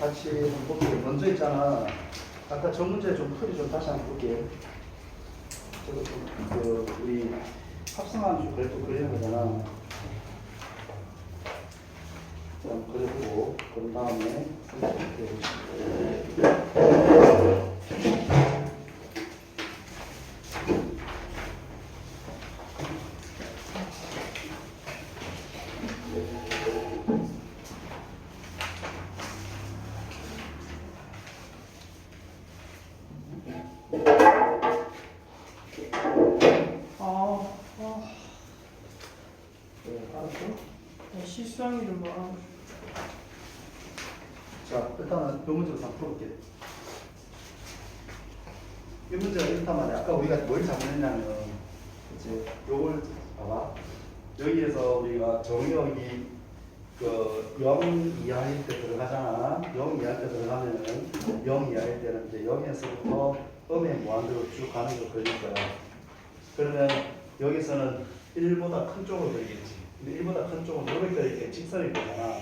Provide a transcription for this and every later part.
같이 한번 볼게요. 먼저 있잖아. 아까 저 문제 좀 풀이 좀 다시 한번 볼게요. 저거 좀, 그, 우리 합성함수 그래도 그리는 거잖아. 좀 그려보고, 그런 다음에 아, 아, 네, 알았어? 나 실 수한 일을 말하고 자, 일단은 이 문제부터 한번 풀어볼게. 이 문제가 이렇단 말이야. 아까 우리가 뭘 잘못했냐면, 그치? 요걸, 봐봐. 여기에서 우리가 정역이 그, 0 이하일 때 들어가잖아. 0 이하일 때 들어가면은, 0 이하일 때는 이제 0에서부터 음의 무한대로 쭉 가는 거 걸릴 거야. 그러면 여기서는 1보다 큰 쪽으로 그리겠지. 근데 1보다 큰 쪽은 이렇게 이렇게 직선일 거잖아.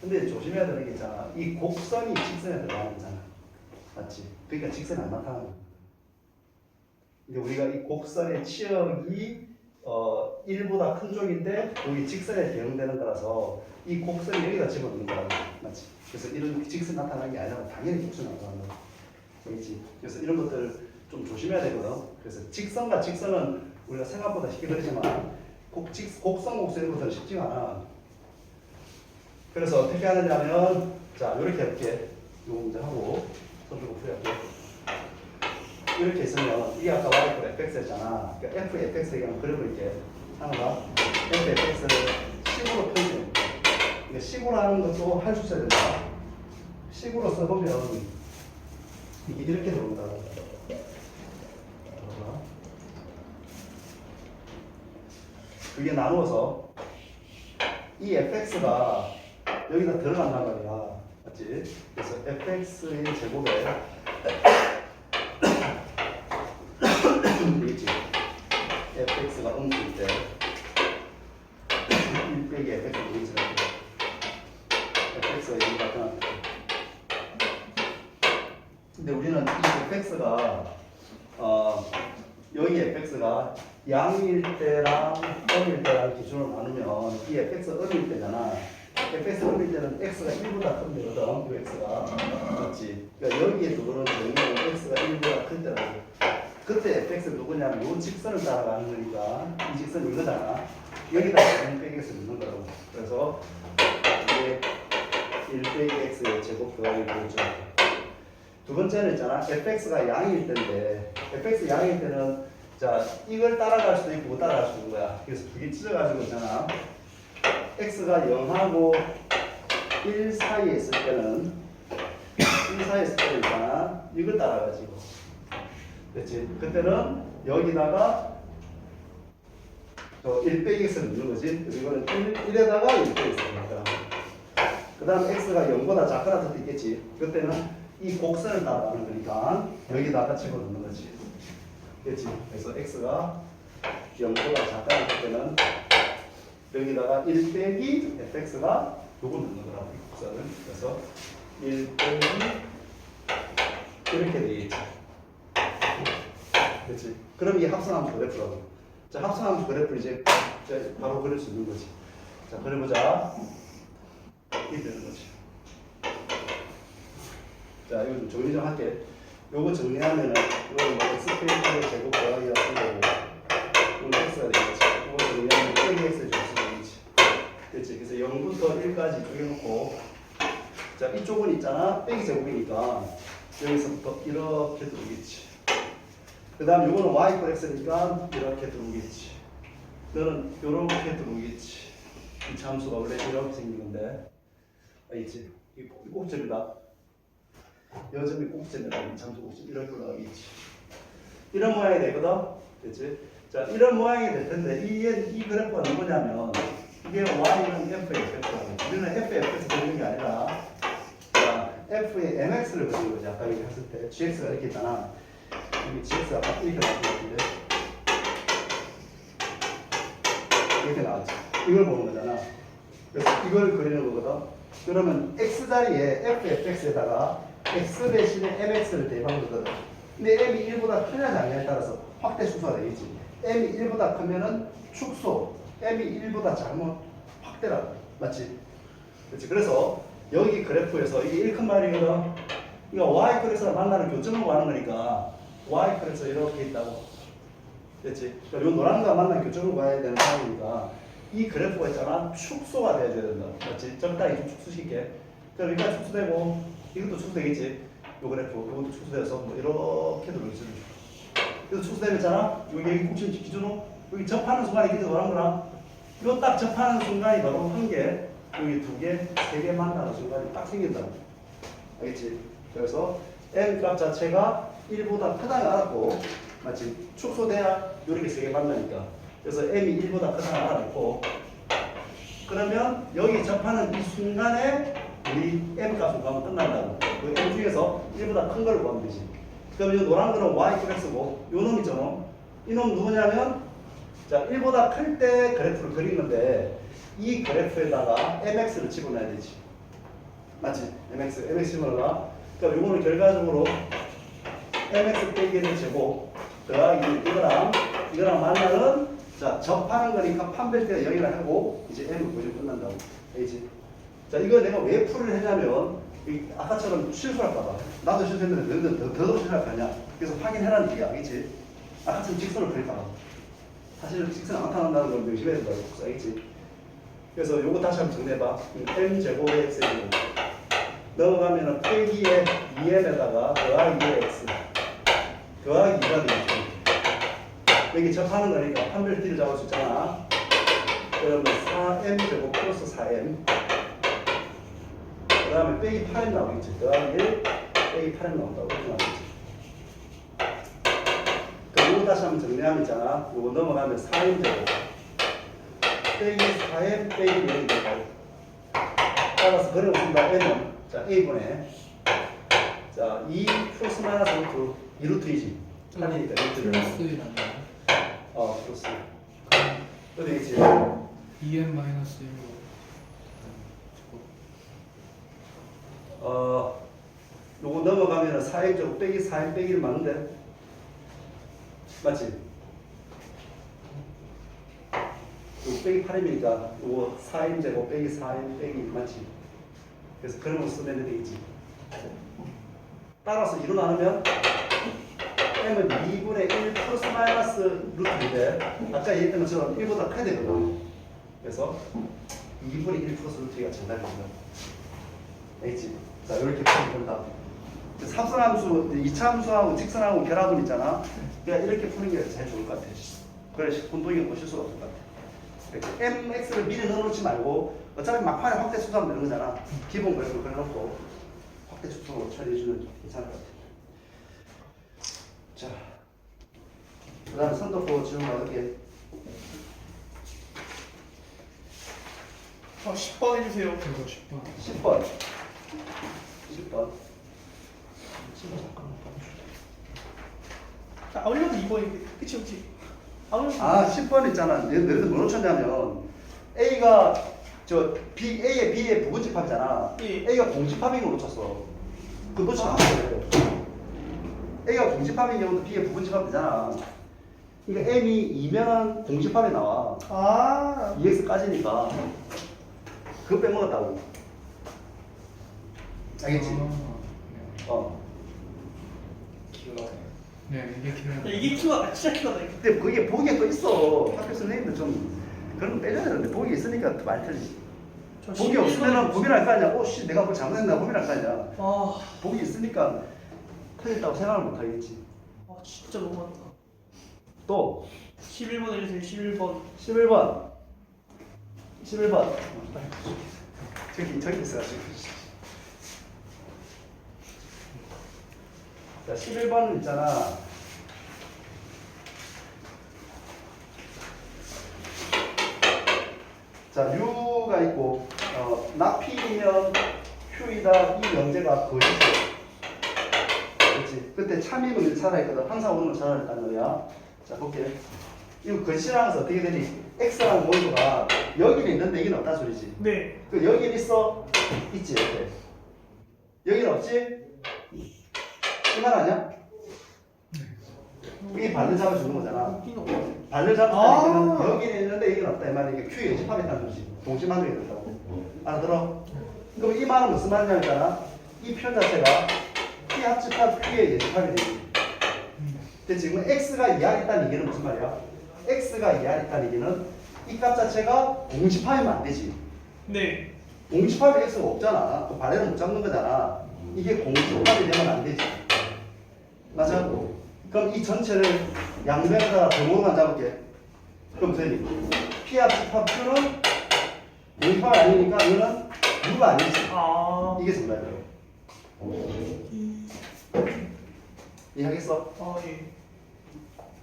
근데 조심해야 되는 게 있잖아. 이 곡선이 직선에 들어가는 거잖아. 맞지? 그러니까 직선이 안 나타나는 거야. 근데 우리가 이 곡선의 치역이 어 1보다 큰 쪽인데 여기 직선에 대응되는 거라서 이 곡선이 여기다 집어넣는 거라고 맞지? 그래서 이런 직선 나타나는 게 아니라 당연히 곡선 나타나는 거야. 알겠지? 그래서 이런 것들 좀 조심해야 되거든. 그래서 직선과 직선은 우리가 생각보다 쉽게 그리지만 곡, 직, 곡선 곡선 이런 것들은 쉽지가 않아. 그래서 어떻게 하느냐면 자 이렇게 이렇게 요 문제 하고 손 들고 풀이할게. 이렇게 있으면 이게 아까 그 fx였잖아. 그러니까 f fx 그냥 그려볼게. 하나가 f fx를 10으로 표시해. 이게 10으로 하는 것도 할 수 있어야 된다. 10으로 써보면 이게 이렇게 나온다. 봐봐. 그게 나누어서 이 fx가 여기다 들어간단 말이야. 맞지? 그래서 fx의 제곱에 되겠지? fx가 음수일 때 1 빼기 fx 되겠지? fx가 여기 나타났다. 근데 우리는 이 fx가 어 여기 fx가 양일 때랑 기준으로 나누면 이 fx 음일 때잖아. fx 음일 때는 x가 1보다 큰 데거든. 이 x가 맞지? 그러니까 여기에 두고는 정의는 x가 1보다 큰 때라고. 그때 fx 누구냐면 요 직선을 따라가는 거니까 이 직선 이거잖아. 여기다 1 빼기 x 넣는 거라고. 그래서 이게 1 빼기 x의 제곱 더하기 되죠. 두 번째는 있잖아. fx가 양일 때인데 fx 양일 때는 자 이걸 따라갈 수도 있고 못 따라갈 수도 있는 거야. 그래서 두 개 찢어가지고 있잖아. x가 0하고 1 사이에 있을 때는 1 사이에 있을 때는 있잖아. 이걸 따라가지고. 그렇지? 그때는 여기다가 저1 빼기 x를 넣는 거지. 그래서 이거는 1, 1에다가 1 빼기 거야. 그 다음 x가 0보다 작거나 더 있겠지. 그때는 이 곡선을 따라가는 거니까 여기다가 집어넣는 거지. 그렇지? 그래서 x가 0보다 작거나 할 때는 여기다가 1 빼기 fx가 요걸 넣는 거라고 이 곡선을. 그래서 1 빼기 이렇게 되겠지. 그렇지? 그럼 이 합성함수 그래프라고. 자, 합성함수 그래프를 이제 바로 그릴 수 있는 거지. 자, 그려보자. 이렇게 되는 거지. 자, 이거 좀 정리 좀 할게. 요거 정리하면은, 이거는 뭐 x 페이터의 제곱 더하기가 쓰고, 이건 x가 되겠지. 이거 정리하면 빼기 x의 점수 되겠지. 그렇지. 그래서 0부터 1까지 쪼개놓고, 자, 이쪽은 있잖아. 빼기 제곱이니까, 여기서부터 이렇게 들어오겠지. 그 다음 요거는 y 이퀄 x니까 이렇게 들어오겠지. 너는 요렇게 들어오겠지. 이 참수가 원래 이렇게 생긴 건데, 알겠지? 이 꼭- 이 꼭지입니다. 여점이 꼭지입니다. 이 참수 꼭지 이렇게 올라가겠지. 이런 모양이 되거든. 그렇지? 자, 이런 모양이 될 텐데 이, 이 그래프가 누구냐면 이게 y는 f의 f라고. 우리는 f의 f에서 그리는 게 아니라 자, f의 mx를 그리는 거지. 아까 여기 했을 때 gx가 이렇게 있잖아. 여기 gx가 아까 이렇게 나왔는데 이렇게 나왔지. 이걸 보는 거잖아. 그래서 이걸 그리는 거거든. 그러면 x 자리에 fx에다가 x 대신에 mx를 대입한 거거든. 근데 m이 1보다 크냐 작냐에 따라서 확대 축소가 되겠지. m이 1보다 크면은 축소, m이 1보다 작으면 확대라고. 맞지? 그렇지. 그래서 여기 그래프에서 이게 1칸말이거든. 이거 y 크레스랑 만나는 교점을 구하는 거니까 y 크레스 이렇게 있다고. 됐지? 그러니까 요 노란 거 만나는 교점을 구해야 되는 상황이니까 이 그래프가 있잖아. 축소가 돼줘야 된다. 맞지? 적당히 좀 축소시켜. 그럼 여기까지 축소되고 이것도 축소되겠지? 요 그래프, 요것도 축소돼서 뭐 이렇게. 이것도 축소되면 있잖아. 여기 여기 꼭지 기준으로 여기 접하는 순간이 이렇게 노란 거랑 요딱 접하는 순간이 바로 한 개, 여기 두 개, 세 개 만나는 순간이 딱 생긴다. 알겠지? 그래서 n 값 자체가 1보다 크다는 걸 알았고, 마치 축소돼야 이렇게 세 개 만나니까. 그래서 m이 1보다 크다는 걸 알았고, 그러면 여기 접하는 이 순간에 우리 m 값을 구하면 끝난다고. 그 m 중에서 1보다 큰 걸 구하면 되지. 그럼 이 노란 거는 y x고, 요놈 있잖아. 이놈 누구냐면, 자, 1보다 클 때 그래프를 그리는데, 이 그래프에다가 mx를 집어넣어야 되지. 맞지? mx, mx 집어넣어라. 그럼 요거는 결과적으로 mx 빼기 1의 제곱 더하기 이거랑 이거랑 만나는 자 접하는 거니까 판별 때 여기를 하고 이제 m을 보시면 끝난다고 알지? 자 이거 내가 왜 풀을 했냐면 이 아까처럼 실수할까봐 나도 실수했는데 너희들 더, 더 실수할 거 아니야 그래서 확인해라는 얘기 알겠지? 아까처럼 직선을 그릴까봐 사실 직선 안 나타난다는 걸 명심해야 된다고 알겠지? 그래서 요거 다시 한번 정리해봐 m 제곱의 x제곱 넘어가면은 빼기에 2m에다가 더하기 2x 더하기 2가 되겠죠. 여기 접하는 거니까 판별 t를 잡을 수 있잖아. 그러면 4m 제곱 플러스 4m 그 다음에 빼기 8m 나오겠지. 더하기 1 빼기 8m 나온다고 나오겠지. 그럼 이거 다시 한번 정리하면 있잖아. 이거 넘어가면 4m 제곱 빼기 4m 빼기 1이 되고 따라서 쓴다. n은 자 a분의 자 2 플러스 마이너스 루트 2루트이지 8이니까 2루트를 플러스라는 거. 어 플러스 또 되겠지 2n 마이너스 1 어 요거 넘어가면은 4m 제곱 빼기 4m 빼기 를 맞는데 맞지? 요 빼기 8이니까 요거 4m 제곱 빼기 4m 빼기 맞지? 그래서 그런 거 쓰면 되겠지 따라서 이로 나누면 m은 2분의 1 플러스 마이너스 루트인데 아까 얘기했던 것처럼 1보다 커야 되거든 그래서 2분의 1 플러스 루트가 정답이 된다 알겠지? 자 이렇게 풀면 된다. 합성함수, 이차함수하고 직선하고 결합은 있잖아. 그냥 이렇게 푸는 게 제일 좋을 것 같아. 그래 혼동이 보실 수가 없을 것 같아. 이렇게 mx를 미리 넣어놓지 말고 어차피 막판에 확대 수소하면 되는 거잖아. 기본 그래프 그려놓고 확대 수소로 처리해주면 괜찮을 것 같아. 자, 그 다음에 선도포 질문 어, 10번 해주세요. 그리고 10번. 10번 10번. 자, 아울려도 2번인데. 그치, 그치. 아울려도 아 10번 있잖아. 너- 너희들 뭐 놓쳤냐면 A가 저 B, A의 B의 부분집합이잖아. 예. A가 공집합인 걸 놓쳤어. 그 놓치면 안 돼. A가 공집합인 경우도 B의 부분집합 되잖아. 그러니까 M이 2면은 공집합이 나와. 아, 2x까지니까. 그거 빼먹었다고 알겠지? 아, 어 네. 네, 이게. 야, 이게 키가 진짜 키가 나. 이거. 근데 그게 보기에 또 있어 학교 선생님들 좀 그런 거 빼줘야 되는데 보기 있으니까 또 많이 틀리지 저 보기 11번 없으면. 고민할 거 아니야 오 씨 내가 그걸 잘못했나 고민할 거 아니야 아, 보기 있으니까 틀렸다고 생각을 못 하겠지 아, 진짜 너무한다. 또 11번 해주세요, 11번. 11번 11번 저기 저기 있어가지 자 11번 있잖아. 자 U가 있고 어, 나피면 Q이다 이 명제가 거짓이야 그렇지 그때 참임은 살아있거든 항상 오는 건 살아있단 말이야. 자 볼게. 이거 거짓이라는 것은 어떻게 되니? X라는 원소가 여기는 있는데 여기는 없다 소리지? 네. 그 여기 있어? 있지 이렇게. 여기는 없지? 이만 아니야? 이게 발을 잡아 주는 거잖아 여기는 없어. 발을 잡을 아. 여기는 있는데 여기는 없다 이 말은 이게 Q에 집합했다는 뜻이 동시 만들게 된다고 알아들어? 그럼 이 말은 무슨 말이냐면 이표 자체가 P 합집합 Q에 예집합이 되지 근데 지금 X가 이하에 있다는 얘기는 무슨 말이야? X가 이하에 있다는 얘기는 이 값 자체가 공집합이면 안 되지 네. 공집합이 X가 없잖아 또 발해를 못 잡는 거잖아 이게 공집합이 되면 안 되지 맞아? 그럼 이 전체를 양변에다가 번호만 잡을게 그럼 되니 P 합집합 Q는 공집합이 아니니까 이거는 U가 아니지 아. 이게 정답이에요 이해하겠어? 아 예.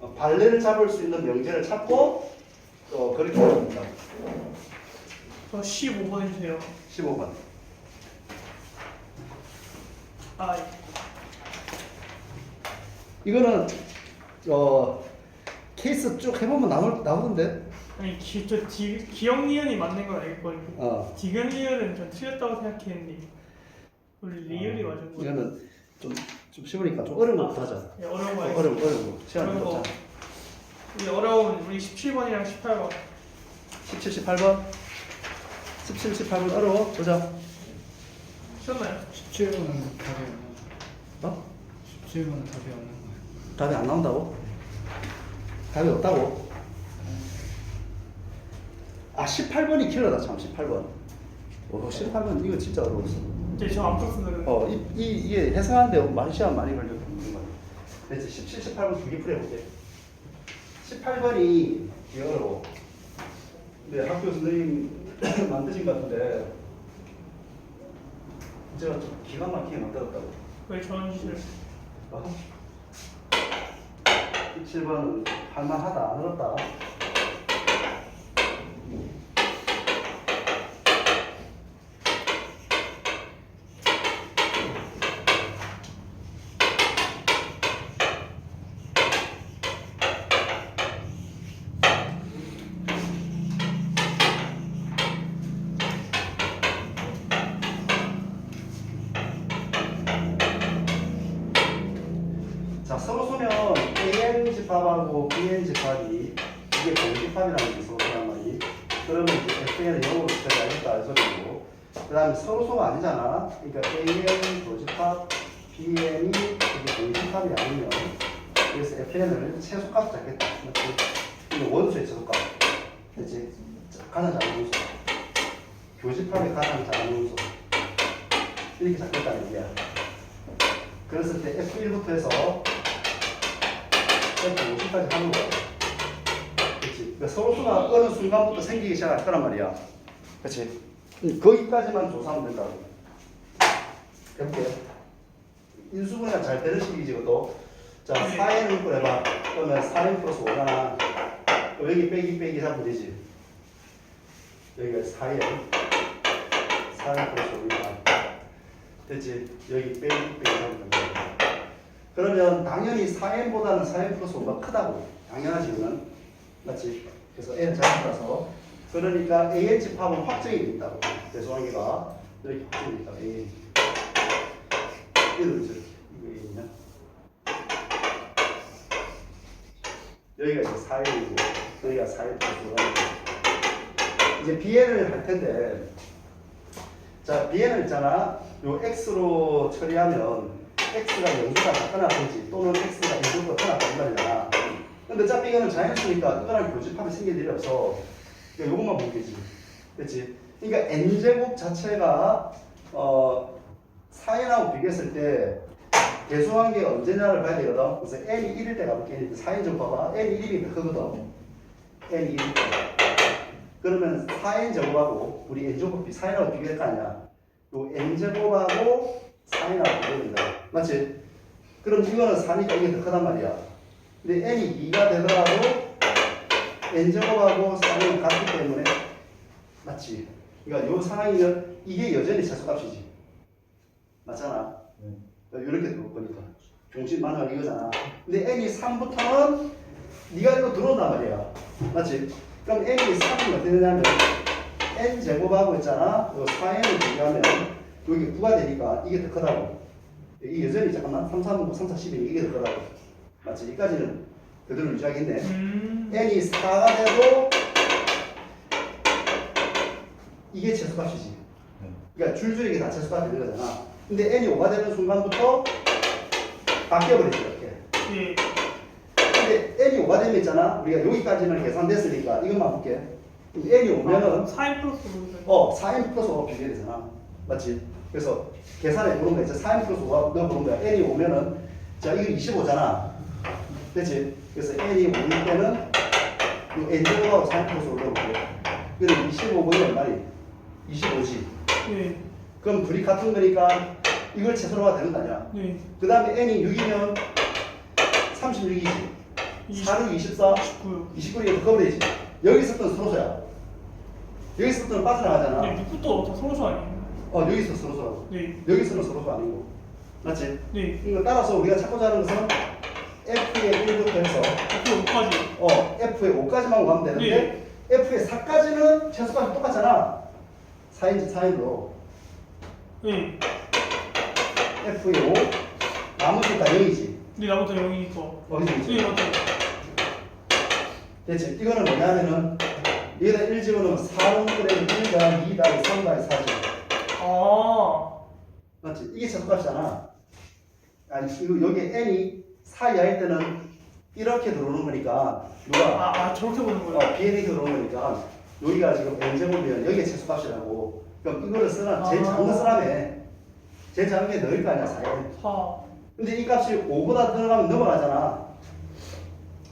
어, 발레를 잡을 수 있는 명제를 찾고 또 그렇게 합니다. 저 15번 해주세요. 15번. 아 예. 이거는 어 케이스 쭉 해보면 나올 나오던데. 아니 기, 저 디, 기억 리을이 맞는 건 알겠거든요. 어 디귿 리을은 전 틀렸다고 생각했는데 우리 리을이 맞은 거예요. 이거는 좀 좀 쉬우니까 좀 어려운 거부터 하자. 예, 어려운 거 어, 알겠어요. 어려운 거, 어려운 거 시간 어려운 거. 우리 어려운 우리 17번이랑 18번. 17, 18번. 17, 18번 어려워. 보자. 쉬었나요? 17번은 답이 없는 어? 17번은 답이 없는 거예요. 답이 안 나온다고? 답이 없다고? 아 18번이 길어다 참 18번. 오 18번 이거 진짜 어려웠어. 네, 저안 풀었습니다. 어, 이, 이, 이게 해석하는데 많이 시간 많이 걸려. 그래서 17, 18번 두개 풀어볼게. 18번이 되게 어려워. 근데 학교 선생님 만드신 것 같은데 제가 좀 기가 막히게 만들었다고. 왜 저런 짓을? 어? 17번은 할만하다, 안 어렵다. 자, 서로 소면 집합하고 BN 집합이 이게 공집합이라는 게 서로 소란 말이. 그러면 이제 FN을 영어로 표현하겠다 이 소리고. 그 다음에 서로 소가 아니잖아. 그러니까 AN 도집합, BN이 이게 공집합이 아니면 그래서 FN을 최소값 잡겠다. 이게 원소의 최소값. 그치? 자, 가장 작은 원소. 교집합의 가장 작은 원소. 이렇게 잡겠다는 얘기야. 그랬을 때 F1부터 해서 F50까지 하는 거야. 그렇지. 그러니까 서로수가 어느 순간부터 생기기 시작할 거란 말이야. 그렇지. 거기까지만 조사하면 된다고. 해볼게요. 인수분해가 잘 되는 식이지, 그것도. 자, 네. 4n을 해봐. 그러면 4n 플러스 5잖아. 여기 빼기 빼기 하면 되지. 여기가 4n. 4n 플러스 5니까. 됐지? 여기 빼기 빼기 하면 된다. 그러면 당연히 4n보다는 4n 플러스 5가 크다고. 당연하지, 이거는. 맞지? 그래서 n은 잘못라서 그러니까 an 집합은 확정이 돼 있다고. 대소하기가 이렇게 확정이 돼 있다. an. 얘도 이제 이거 an이냐? 여기가 이제 4n이고 여기가 4n 플러스 5가 이제 bn을 할 텐데 자, bn을 있잖아. 요 x로 처리하면 x가 영수가 같거나 되지 또는 x가 인수가 같거나 된다 말이잖아. 근데 어차피 이거는 자연수니까 이거랑 교집합이 생길 일이 없어. 그러니까 요것만 보면 되지. 그렇지? 그러니까 n제곱 자체가 어 4n하고 비교했을 때 대소한 게 언제냐를 봐야 되거든. 그래서 n이 1일 때 가볼게. 4n 좀 봐봐. n이 1이면 더 크거든. n이 1일 때. 그러면 4n 제곱하고 우리 n 제곱이 4n하고 비교할 거 아니야. 요 n 제곱하고 4n하고 비교된다. 맞지? 그럼 이거는 4니까 이게 더 크단 말이야. 근데 n이 2가 되더라도 n 제곱하고 4는 같기 때문에 맞지? 그러니까 요 상황이면 이게 여전히 최소값이지. 맞잖아. 이렇게 들어올 거니까 중심 만원 이거잖아. 근데 n이 3부터는 네가 이거 들어온단 말이야. 맞지? 그럼 n이 3은 어떻게 되냐면 n 제곱하고 있잖아. 요 4n을 비교하면 여기 9가 되니까 이게 더 크다고. 이 여전히 잠깐만 3, 3, 9, 3, 4, 12 이게 더 크다고. 맞지? 여기까지는 그대로 유지하겠네. 음. n이 4가 돼도 이게 최소값이지. 그러니까 줄줄이 이게 다 최소값이 되는 거잖아. 근데 n이 5가 되는 순간부터 바뀌어버리죠 이렇게. 예. 근데 n이 5가 되면 있잖아. 우리가 여기까지는 계산됐으니까 이것만 볼게. n이 오면은 4인 플러스 5가 어 4n 플러스 5가 비교해야 되잖아. 맞지? 그래서 계산해 보는 거야. 이제 4n 플러스 5가 넣어 보는 거야. n이 오면은 자 이거 25잖아. 그렇지? 그래서 n이 5일 때는 이 n 제곱하고 4n 플러스 5를 넣어볼게. 그럼 25분이 얼마니? 25지. 네. 그럼 둘이 같은 거니까 이걸 최소로가 되는 거 아니야? 네. 그 다음에 n이 6이면 36이지. 4, 6, 24, 29요. 29가 더 커버리지. 여기서부터는 서로서야. 여기서부터는 빠져나가잖아. 네, 6부터 다 서로서 아니에요? 어, 여기서 서로서. 네. 여기서는 서로가 아니고. 맞지? 네. 이거 따라서 우리가 찾고자 하는 것은 F의 1부터 해서 앞으로 5까지. 어, F의 5까지만 가면 되는데 F의 4까지는 최소값이 똑같잖아. 4인지 4인으로. 네. F의 5, 나머지 다 0이지. 네, 나부터 0이니까. 어, 그치, 그치. 네, 맞아요. 됐지? 이거는 뭐냐면은 여기다 1 집어넣으면 4분의 1 더하기 2 더하기 3 더하기 4지. 아. 맞지? 이게 최소값이잖아. 아니, 여기 n이 4 이하일 때는 이렇게 들어오는 거니까 누가 아, 아 저렇게 보는 거예요? 어, bn이 들어오는 거니까 여기가 지금 n 제곱이면 여기가 최소값이라고. 그럼 이거를 쓰라 제일 작은 거 쓰라며. 제일 작은 게 너일 거 아니야 4에. 4. 근데 이 값이 5보다 들어가면 넘어가잖아.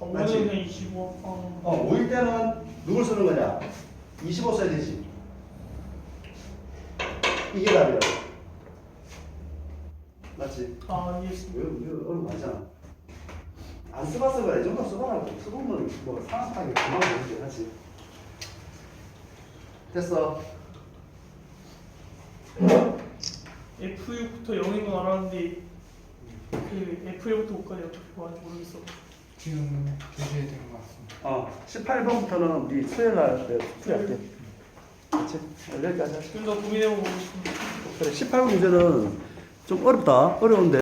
아, 맞지? 5는 그냥 25. 어. 어, 5일 때는 누굴 쓰는 거냐? 25 써야 되지. 이게 답이 야. 맞지? 아. 이거, 이거 어려운 거 아니잖아. 안 써봤어 그래. 이 정도 써봐라고. 써보면 뭐 상황하게 그만 되는데, 맞지? 됐어. F6부터 0인 건 알았는데 그 F1부터 5까지 어떻게 구하는지 모르겠어. 지금 교시에 된것 같습니다. 어, 18번부터는 우리 수요일 날때 풀이할게. 그렇지? 여기까지 하자. 좀 더 고민해보고 싶습니다. 그래, 18번 문제는 좀 어렵다. 어려운데.